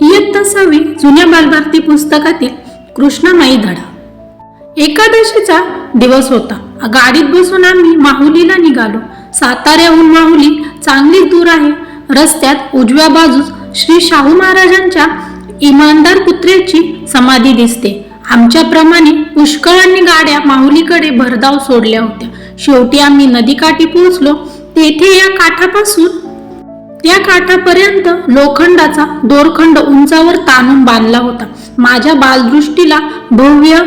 इयत्ता सहावी जुन्या बालभारती पुस्तकातील कृष्णामाई धडा. एकादशीचा दिवस होता. गाडीत बसून आम्ही माहुलीला निघालो. साताऱ्याहून माहुली चांगलीच दूर आहे. रस्त्यात उजव्या बाजूस श्री शाहू महाराजांच्या इमानदार पुत्रेची समाधी दिसते. आमच्याप्रमाणे पुष्कळांनी गाड्या माहुलीकडे भरधाव सोडल्या होत्या. शेवटी आम्ही नदीकाठी पोहोचलो. तेथे या काठापासून त्या काठापर्यंत लोखंडाचा दोरखंड उंचावर ताणून बांधला होता. माझ्या बालदृष्टीला भव्य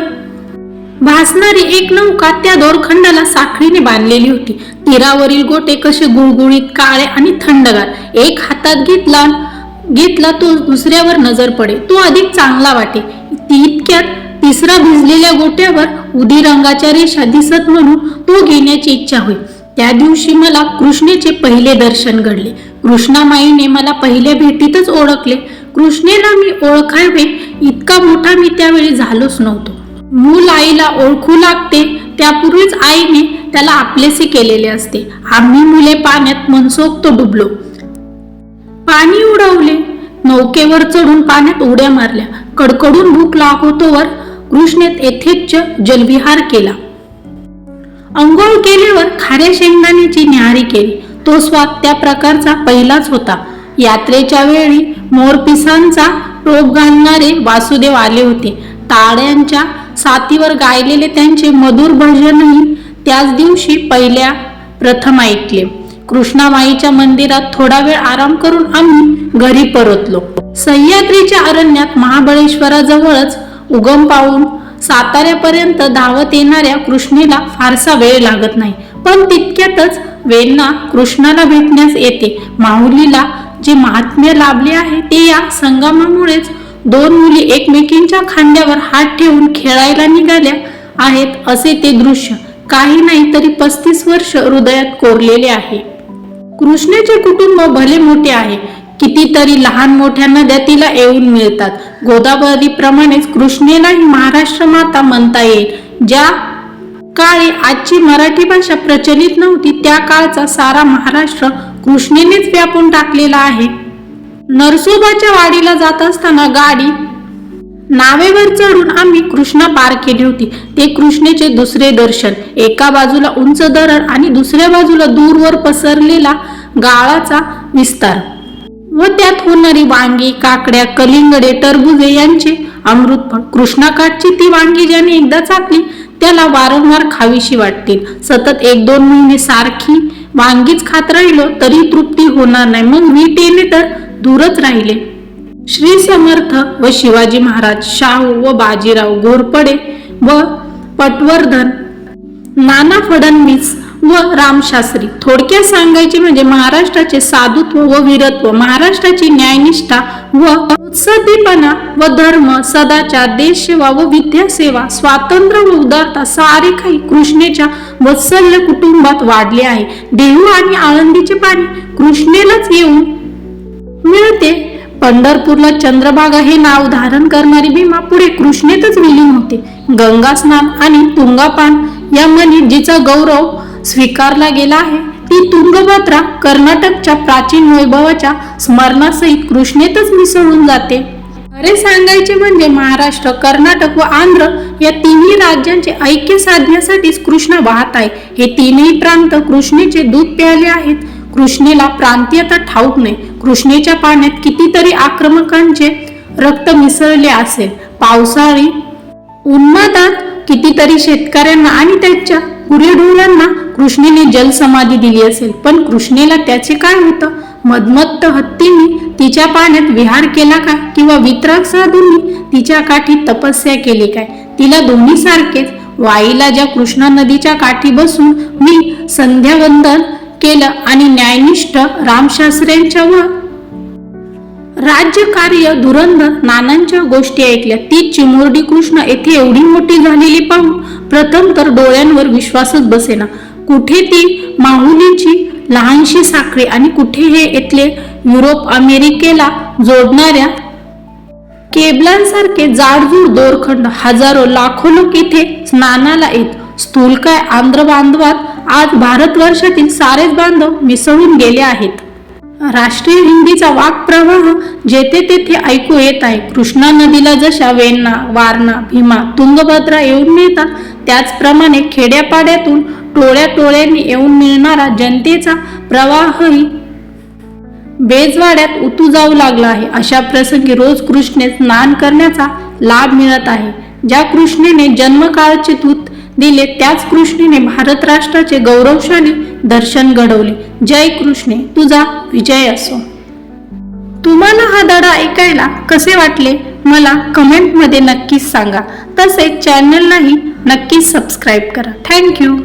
भासणारी एक नौका त्या दोरखंडाला साखळीने बांधलेली होती. तीरावरील गोटे कसे गुळगुळीत काळे आणि थंडगार. एक हातात घेतला घेतला तो दुसऱ्यावर नजर पडे. तो अधिक चांगला वाटे. ती इतक्यात तिसरा भिजलेल्या गोट्यावर उदी रंगाच्या रेषा दिसत म्हणून तो घेण्याची इच्छा होई त्या दिवशी मला कृष्णेचे पहिले दर्शन घडले. कृष्णामाईने मला पहिल्या भेटीतच ओळखले. कृष्णेला मी ओळखावे इतका मोठा मी त्यावेळी झालोच नव्हतो. मूल आईला ओळखू लागते त्यापूर्वीच आईने त्याला आपलेसे केलेले असते. आम्ही मुले पाण्यात मनसोक्त डुबलो. पाणी उडवले. नौकेवर चढून पाण्यात उड्या मारल्या. कडकडून भूक लागतोवर कृष्णेत येथेच जलविहार केला. अंघोळ केल्यावर खाऱ्या शेंगदाण्याची न्याहारी केली. तो स्वाद त्या प्रकारचा पहिलाच होता. यात्रेच्या वेळी मोरपिसांचा रोप घालणारे वासुदेव आले होते. ताड्यांच्या साथीवर गायलेले त्यांचे मधुर भजनही त्याच दिवशी पहिल्या प्रथम ऐकले. कृष्णामाईच्या मंदिरात थोडा वेळ आराम करून आम्ही घरी परतलो. सह्याद्रीच्या अरण्यात महाबळेश्वराजवळच उगम पावून साताऱ्यापर्यंत धावत येणाऱ्या कृष्णेला फारसा वेळ लागत नाही. पण तितक्यातच वेण्णा कृष्णाला भेटण्यास येते. माहुलीला जे महात्म्य लाभले आहे ते या संगमामुळेच दोन मुली एकमेकींच्या खांद्यावर हात ठेवून खेळायला निघाल्या आहेत असे ते दृश्य काही नाही तरी पस्तीस वर्ष हृदयात कोरलेले आहे. कृष्णेचे कुटुंब भले मोठे आहे कितीतरी लहान मोठ्या नद्या तिला येऊन मिळतात. गोदावरी प्रमाणेच कृष्णेलाही महाराष्ट्र माता म्हणता येईल. ज्या काळी आजची मराठी भाषा प्रचलित नव्हती त्या काळचा सारा महाराष्ट्र कृष्णेनेच व्यापून टाकलेला आहे. नरसोबाच्या वाडीला जात असताना गाडी नावेवर चढून आम्ही कृष्णा पार केली होती. ते कृष्णेचे दुसरे दर्शन. एका बाजूला उंच दरड आणि दुसऱ्या बाजूला दूरवर पसरलेला गाळाचा विस्तार. व त्यात होणारी वांगी काकड्या कलिंगडे टरबुजे यांचे अमृतफळ कृष्णाकाठची ती वांगी ज्याने एकदा चाकली त्याला वारंवार खावीशी वाटतील सतत एक दोन महिने सारखी वांगीच खात राहिलो तरी तृप्ती होणार नाही. मग वीट येणे तर दूरच राहिले. श्री समर्थ व शिवाजी महाराज शाहू व बाजीराव घोरपडे व पटवर्धन नाना फडणवीस व रामशास्त्री थोडक्यात सांगायचे म्हणजे महाराष्ट्राचे साधुत्व व वीरत्व महाराष्ट्राची न्यायनिष्ठा व उत्सदीपणा व धर्म सदाचार देशसेवा व विद्यासेवा स्वातंत्र्य व उदारता सारे काही कृष्णेच्या वत्सल्य कुटुंबात वाढले आहे. देहू आणि आळंदीचे पाणी कृष्णेलाच येऊन मिळते. पंढरपूरला चंद्रभागा हे नाव धारण करणारी भीमा पुढे कृष्णेतच विलीन होते. गंगा स्नान आणि तुंगापान या म्हणी जिचा गौरव स्वीकारला गेला आहे. ती तुंगभद्रा कर्नाटकच्या प्राचीन वैभवाच्या स्मरणासहित कृष्णेतच मिसळून जाते. खरे सांगायचे म्हणजे महाराष्ट्र कर्नाटक व आंध्र या तिन्ही राज्यांचे ऐक्य साधण्यासाठीच कृष्णा वाहत आहे. हे तीनही प्रांत कृष्णेचे दूध प्यायले आहेत. कृष्णेला प्रांतीयता ठाऊक नाही. कृष्णेच्या पाण्यात कितीतरी आक्रमकांचे रक्त मिसळले असेल. पावसाळी उन्मादात कितीतरी शेतकऱ्यांना आणि त्यांच्या गुरेढोरांना कृष्णेने जलसमाधी दिली असेल. पण कृष्णेला त्याचे काय होतं? मदमत्त हत्तींनी तिच्या पाण्यात विहार केला काय? किंवा वितरक साधूंनी तिच्या काठी तपस्या केली काय? तिला दोन्ही सारखेच वाईला ज्या कृष्णा नदीच्या काठी बसून मी संध्यावंदन केलं आणि न्यायनिष्ठ रामशास्त्र्यांच्या व राज्यकार्य धुरंधर नानांच्या गोष्टी ऐकल्या. ती चिमुरडी कृष्ण येथे एवढी मोठी झालेली पाहून प्रथम तर डोळ्यांवर विश्वासच बसेना. कुठे ती माहुलीची लहानशी साखळी आणि कुठे हे इथले युरोप अमेरिकेला जोडणाऱ्या केबलांसारखे जाडजूड दोरखंड हजारो लाखो लोक इथे स्नानाला येत. स्थूल काय आंध्र बांधवात आज भारतवर्षातील सारेच बांधव मिसळून गेले आहेत. राष्ट्रीय हिंदीचा वाक्प्रवाह जेथे तेथे ऐकू येत आहे. कृष्णा नदीला जशा वेण्णा वारणा भीमा तुंगभद्रा येऊन मिळतात त्याचप्रमाणे खेड्यापाड्यातून टोळ्या टोळ्यांनी येऊन मिळणारा जनतेचा प्रवाहही बेजवाड्यात उतू जाऊ लागला आहे. अशा प्रसंगी रोज कृष्णे स्नान करण्याचा लाभ मिळत आहे. ज्या कृष्णेने जन्मकाळचे दूत दिले त्याच कृष्णेने भारत राष्ट्राचे गौरवशाली दर्शन घडवले. जय कृष्णे तुझा विजय असो. तुम्हाला हा धडा ऐकायला कसे वाटले? मला कमेंटमध्ये नक्कीच सांगा. तसेच चॅनललाही नक्कीच सबस्क्राईब करा. थँक्यू